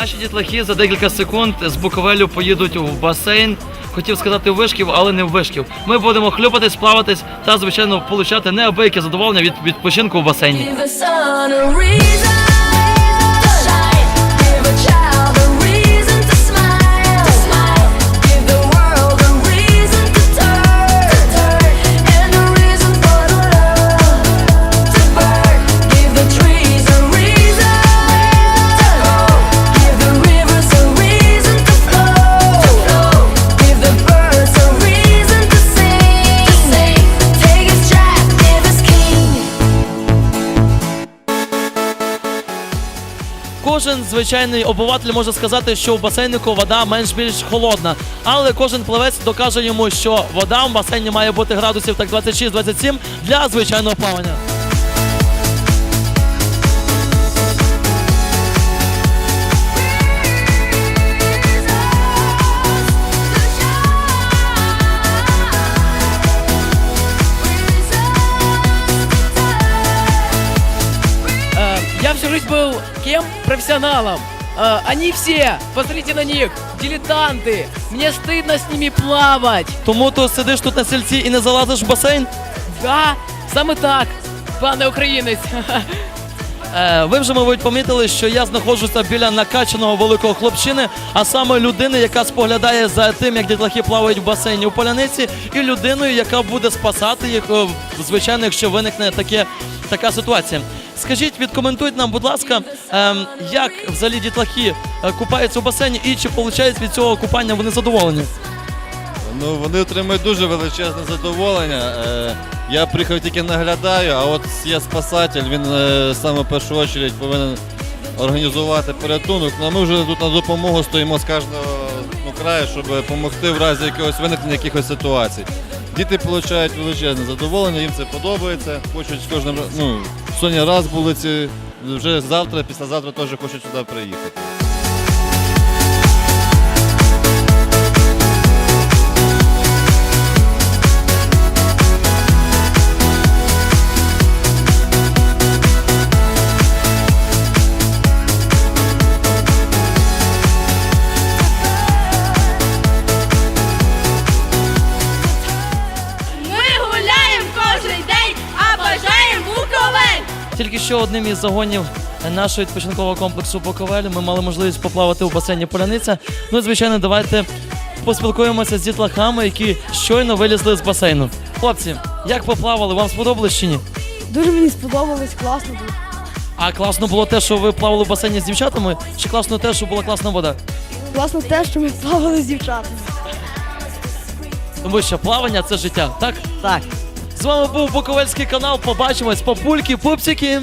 Наші дітлахи за декілька секунд з Буковелю поїдуть у басейн. Хотів сказати вишків, але не в вишків. Ми будемо хлюпатись, плаватись та, звичайно, получати неабияке задоволення від відпочинку в басейні. Кожен звичайний обиватель може сказати, що в басейнику вода менш-більш холодна, але кожен плавець докаже йому, що вода в басейні має бути градусів так 26-27 для звичайного плавання. Я всю жизнь был кем? Профессионалом. Э, Они все, посмотрите на них, дилетанты. Мне стыдно с ними плавать. Тому ти сидиш тут на сільці і не залазиш в басейн. Да, саме так, пане українець. Е, ви вже, мабуть, помітили, що я знаходжуся біля накачаного великого хлопчини, а саме людини, яка споглядає за тим, як дітлахи плавають в басейні у поляниці, і людиною, яка буде спасати їх, е, звичайно, якщо виникне таке, така ситуація. Скажіть, відкоментуйте нам, будь ласка, ем, як взагалі дітлахи е, купаються у басейні і чи виходить від цього купання вони задоволені? Ну, вони отримують дуже величезне задоволення. Е, я приїхав тільки наглядаю, а от є спасатель, він е, саме в першу чергу повинен організувати порятунок. Ну, а ми вже тут на допомогу стоїмо з кожного ну, краю, щоб допомогти в разі якогось виникнення якихось ситуацій. Діти отримують величезне задоволення, їм це подобається. Хочуть з кожним ну, сьогодні раз були ці, вже завтра, післязавтра теж хочуть сюди приїхати. Тільки що одним із загонів нашого відпочинкового комплексу Буковель ми мали можливість поплавати у басейні Поляниця. Ну і звичайно, давайте поспілкуємося з дітлахами, які щойно вилізли з басейну. Хлопці, як поплавали? Вам сподобалось чи ні? Дуже мені сподобалось, класно було. А класно було те, що ви плавали в басейні з дівчатами, чи класно те, що була класна вода? Класно те, що ми плавали з дівчатами. Тому що плавання це життя, так? Так. З вами був Буковельський канал. Побачимось, папульки, пупсики.